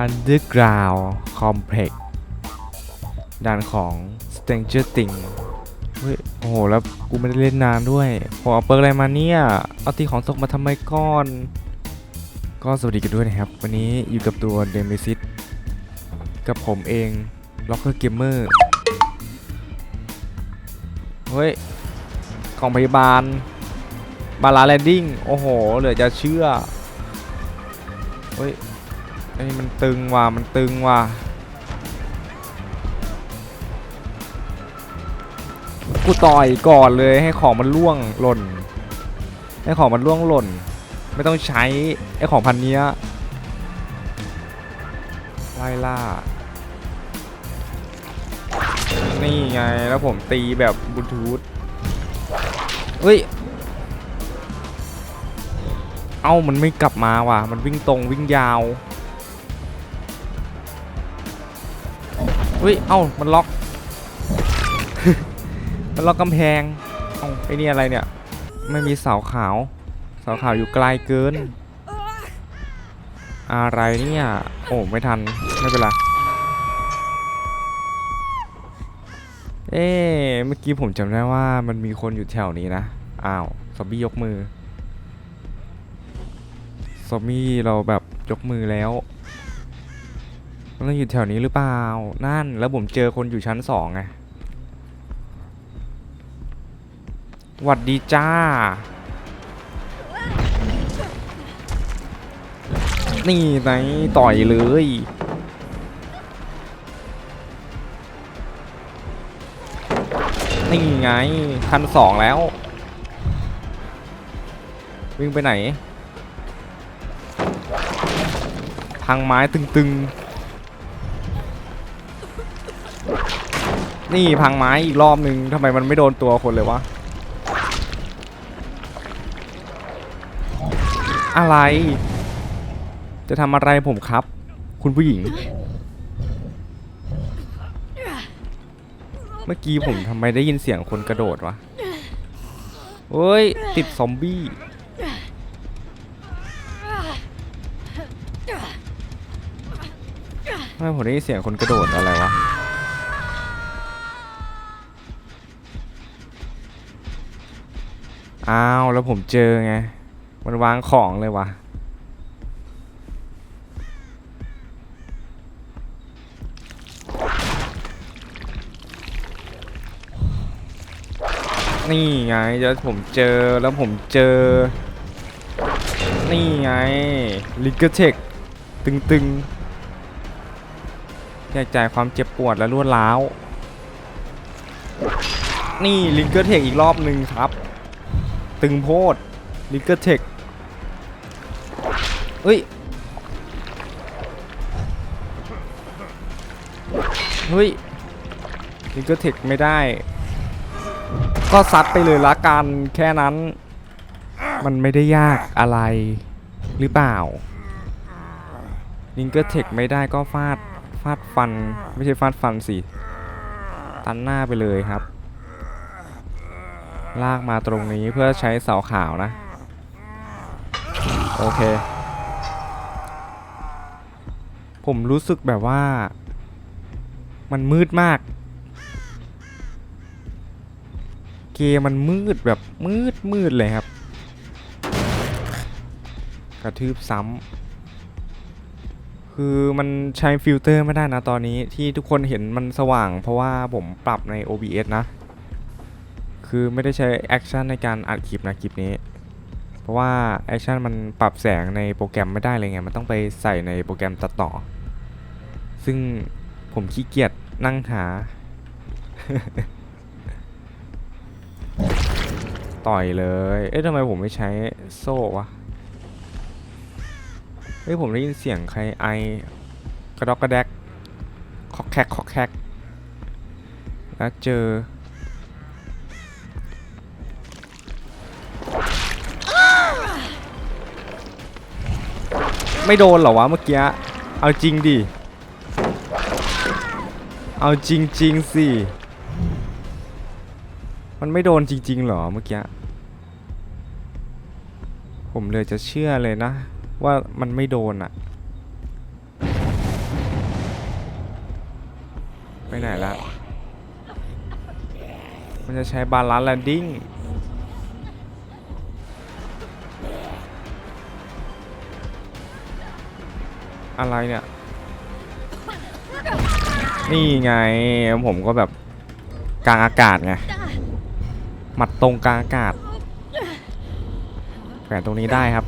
Underground Complex ด่านของ Stranger Things เฮ้ย โอ้โห แล้วกูไม่ได้เล่นนานด้วยผมเอาเปิร์กอะไรมาเนี่ย เอาตีของตกมาทำไมก่อน ก็สวัสดีกันด้วยนะครับ วันนี้อยู่กับตัวเดมิซิตกับผมเอง Locker Gamer เฮ้ยของพยาบาลบาลาแลนดิ้ง โอ้โห เหลือจะเชื่อ เฮ้ยไอ้นี่มันตึงว่ะมันตึงว่ะกูต่อยก่อนเลยให้ของมันล่วงหล่น ให้ของมันล่วงหล่น ไม่ต้องใช้ไอ้ของพันเนี้ยไล่ล่า นี่ไงแล้วผมตีแบบบลูทูธเฮ้ย เอ้ามันไม่กลับมาว่ะ มันวิ่งตรงวิ่งยาวเฮ้ย เอ้า มันล็อก มันล็อกกำแพงเอ้าไอ้นี่อะไรเนี่ย ไม่มีเสาขาว เสาขาวอยู่ไกลเกิน อะไรเนี่ย โอ้ ไม่ทัน ไม่เป็นไร เอ๊ะเมื่อกี้ผมจำได้ว่ามันมีคนอยู่แถวนี้นะ อ้าว ซอมบี้ยกมือ ซอมบี้เราแบบยกมือแล้วมันต้องอยู่แถวนี้หรือเปล่า นั่น แล้วผมเจอคนอยู่ชั้นสองไงหวัดดีจ้า นี่ไหนต่อยเลยนี่ไงคันสองแล้ว วิ่งไปไหน พังไม้ตึงๆ นี่พังไม้อีกรอบหนึ่งทำไมมันไม่โดนตัวคนเลยวะ อะไร จะทำอะไรผมครับ คุณผู้หญิง เมื่อกี้ผมทำไมได้ยินเสียงคนกระโดดวะเฮ้ย ติดซอมบี้ ทำไมผมได้ยินเสียงคนกระโดดอะไรวะอ้าวแล้วผมเจอไง มันวางของเลยวะนี่ไงแล้วผมเจอแล้วผมเจอ นี่ไงลิกเกอร์เทคตึงๆ แจกจ่ายความเจ็บปวดและรวดร้าว นี่ลิงเกอร์เทคอีกรอบหนึ่งครับ ตึงโพดลิงเกอร์เทคเฮ้ย เฮ้ยลิงเกอร์เทคไม่ได้ ก็ซัดไปเลยละกันแค่นั้น มันไม่ได้ยากอะไรหรือเปล่าลิงเกอร์เทคไม่ได้ก็ฟาด ฟาดฟัน ไม่ใช่ฟาดฟันสิ ตันหน้าไปเลยครับ ลากมาตรงนี้เพื่อใช้เสาขาวนะ โอเค ผมรู้สึกแบบว่า มันมืดมาก เกมมันมืดแบบมืดมืดเลยครับ กระทืบซ้ำ คือมันใช้ฟิลเตอร์ไม่ได้นะตอนนี้ที่ทุกคนเห็นมันสว่าง เพราะว่าผมปรับใน OBS นะ คือไม่ได้ใช้แอคชั่นในการอัดคลิปนะคลิปนี้ เพราะว่าแอคชั่นมันปรับแสงในโปรแกรมไม่ได้เลยไง มันต้องไปใส่ในโปรแกรมตัดต่อ ซึ่งผมขี้เกียจนั่งหา ต่อยเลย เอ๊ะทำไมผมไม่ใช้โซ่วะ เฮ้ยผมได้ยินเสียงใครไอกระดอกกระแดกคอกแคกคอกแคกแล้วเจอไม่โดนเหรอวะเมื่อกี้ เอาจริงดิ เอาจริงจริงสิ มันไม่โดนจริงๆเหรอเมื่อกี้ ผมเลยจะเชื่อเลยนะ ว่ามันไม่โดนอะไปไหนละมันจะใช้บาลานแลนดิ้งอะไรเนี่ย นี่ไงผมก็แบบกลางอากาศไงหมัดตรงกลางอากาศแขวนตรงนี้ได้ครับ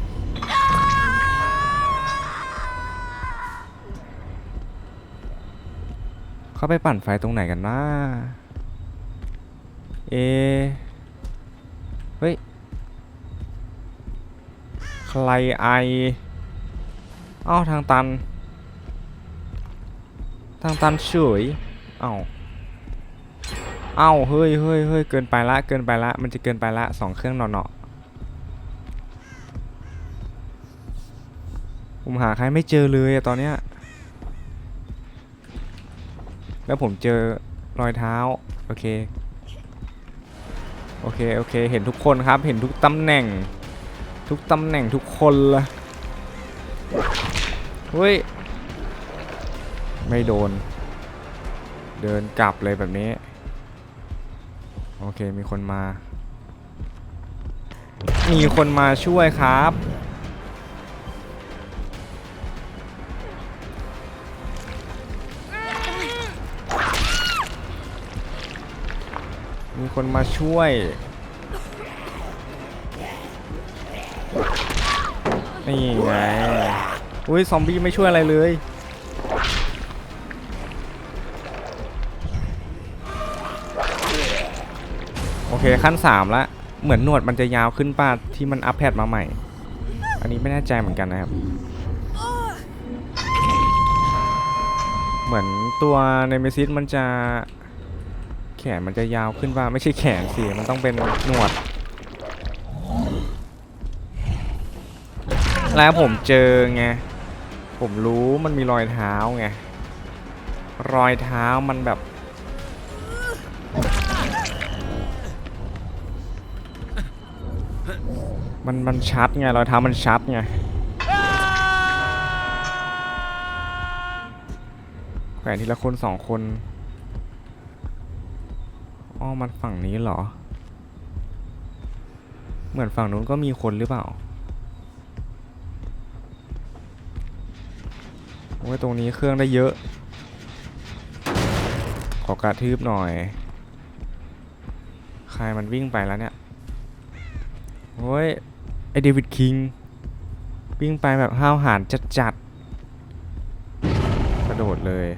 เขาไปปั่นไฟตรงไหนกันนะเอเฮ้ย ใครไอเอ้าทางตัน ทางตันเฉยเอ้าเอ้าเฮ้ยเฮ้ยเฮ้ยเกินไปละ เกินไปละ มันจะเกินไปละสองเครื่องเนาะผมหาใครไม่เจอเลยอะตอนเนี้ย แล้วผมเจอรอยเท้า โอเค โอเค โอเค เห็นทุกคนครับ เห็นทุกตำแหน่ง ทุกตำแหน่งทุกคนละเฮ้ย ไม่โดน เดินกลับเลยแบบนี้ โอเค มีคนมา มีคนมาช่วยครับ คนมาช่วย นี่ไง อุ้ยซอมบี้ไม่ช่วยอะไรเลย โอเคขั้น 3 ละ เหมือนหนวดมันจะยาวขึ้นป่ะที่มันอัปเดตมาใหม่ อันนี้ไม่แน่ใจเหมือนกันนะครับ เหมือนตัวในเมซิสมันจะ ขนมันจะยาวขึ้นป่ะไม่ใช่แขนสิมันต้องเป็นหนวด แล้วผมเจอไง ผมรู้มันมีรอยเท้าไง รอยเท้ามันแบบ มันมันชัดไง รอยเท้ามันชัดไงแขวนทีละคนสองคน อ้อมันฝั่งนี้เหรอ เหมือนฝั่งนู้นก็มีคนหรือเปล่า โอ้ยตรงนี้เครื่องได้เยอะ ขอกระทืบหน่อย ใครมันวิ่งไปแล้วเนี่ยโอ้ย ไอเดวิดคิง วิ่งไปแบบห้าวหาญจัดๆ กระโดดเลย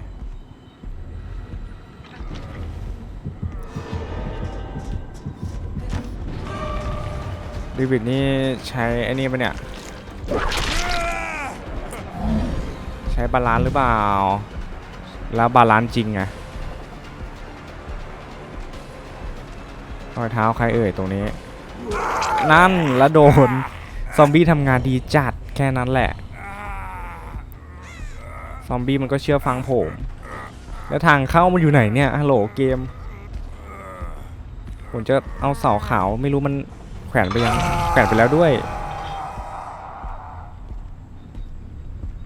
ดวิดนี่ใช้ไอ้นี่ปะเนี่ย ใช้บาลานซ์หรือเปล่า แล้วบาลานซ์จริงไงรอยเท้าใครเอ่ยตรงนี้ นั่นแล้วโดน ซอมบี้ทำงานดีจัดแค่นั้นแหละ ซอมบี้มันก็เชื่อฟังผม แล้วทางเข้ามันอยู่ไหนเนี่ยฮัลโหลเกม ผมจะเอาเสาขาวไม่รู้มัน แขวนไปยังแขวนไปแล้วด้วย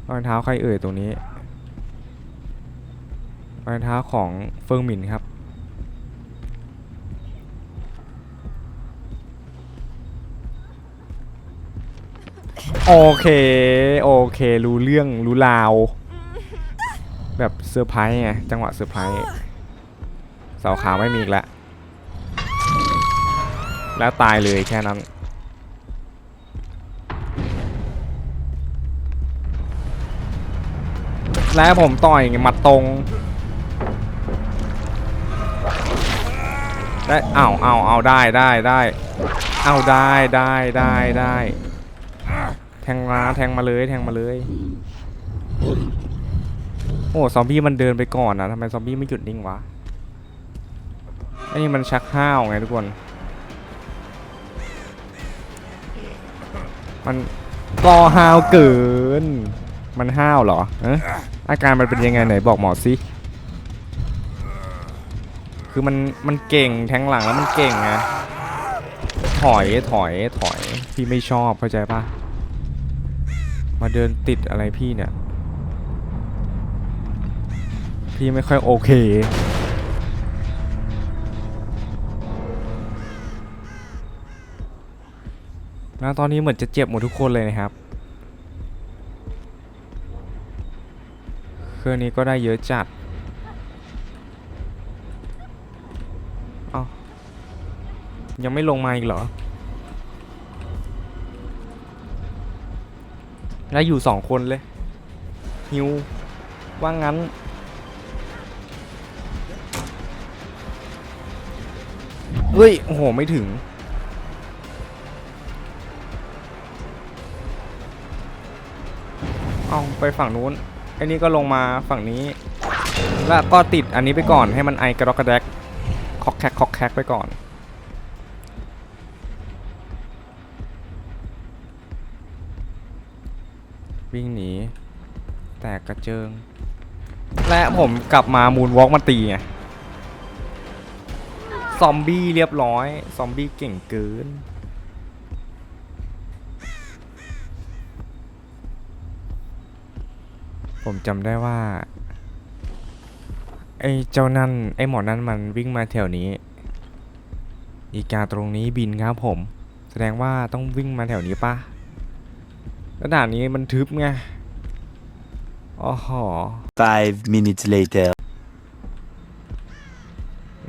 รอยเท้าใครเอ่ยตรงนี้รอยเท้าของเฟิงหมินครับ โอเค โอเค รู้เรื่องรู้ราว แบบเซอร์ไพรส์ไงจังหวะเซอร์ไพรส์เสาขาวไม่มีอีกแล้ว แล้วตายเลยแค่นั้น แล้วผมต่อยมัดตรงได้เอาเอาเอาได้ได้ได้เอาได้ได้ได้ได้แทงมาแทงมาเลยแทงมาเลยโอ้ซอมบี้มันเดินไปก่อนนะทำไมซอมบี้ไม่หยุดนิ่งวะไอ้นี่มันชักห้าวไงทุกคน มันก็ห้าวเกิน มันห้าวเหรอเอะอาการมันเป็นยังไงไหนบอกหมอสิ คือมันมันเก่งแทงหลังแล้วมันเก่งไงถอยถอยถอยพี่ไม่ชอบเข้าใจปะมาเดินติดอะไรพี่เนี่ย พี่ไม่ค่อยโอเค แล้วตอนนี้เหมือนจะเจ็บหมดทุกคนเลยนะครับ เครื่องนี้ก็ได้เยอะจัดเอ้ายังไม่ลงมาอีกเหรอ แล้วอยู่สองคนเลย ฮิว ว่างั้นเฮ้ย โอ้โห ไม่ถึง เอาไปฝั่งนู้นไอ้นี่ก็ลงมาฝั่งนี้ แล้วก็ติดอันนี้ไปก่อนให้มันไอกระดกกระแดกคอกแคกคอกแคกไปก่อน วิ่งหนี แตกกระเจิง และผมกลับมามูนวอล์กมาตีไงซอมบี้เรียบร้อย ซอมบี้เก่งเกิน ผมจำได้ว่า ไอ้เจ้านั่น ไอ้หมอนั่นมันวิ่งมาแถวนี้ อีกาตรงนี้บินครับผม แสดงว่าต้องวิ่งมาแถวนี้ปะแล้วด่านนี้มันทึบไงอ๋อหอ Five minutes later.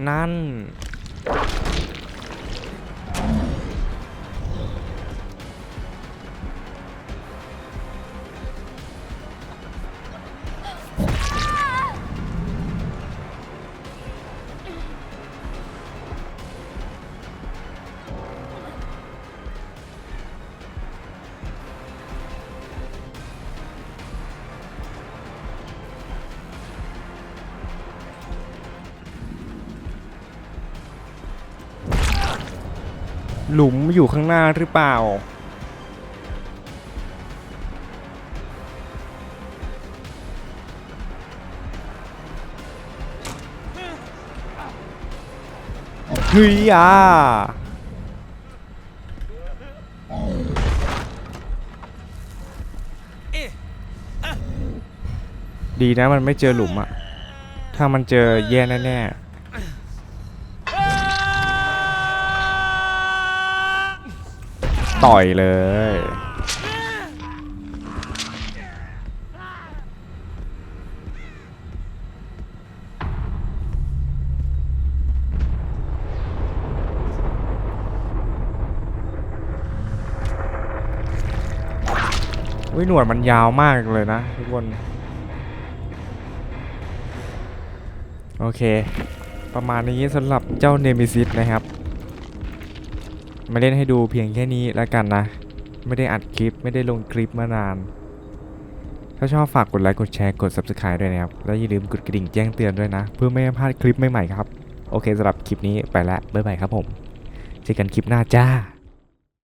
นั่น หลุมอยู่ข้างหน้าหรือเปล่า เฮ้ยอะดีนะมันไม่เจอหลุมอะถ้ามันเจอแย่แน่ๆ ต่อยเลย วิหนวดมันยาวมากเลยนะทุกคน โอเค ประมาณนี้สำหรับเจ้าเนมิซิสนะครับ มาเล่นให้ดูเพียงแค่นี้แล้วกันนะ ไม่ได้อัดคลิปไม่ได้ลงคลิปมานาน ถ้าชอบฝากกดไลค์กดแชร์กด Subscribe ด้วยนะครับ และอย่าลืมกดกระดิ่งแจ้งเตือนด้วยนะ เพื่อไม่ให้พลาดคลิปใหม่ๆครับ โอเคสำหรับคลิปนี้ไปแล้วบ๊ายบายครับผม เจอกันคลิปหน้าจ้า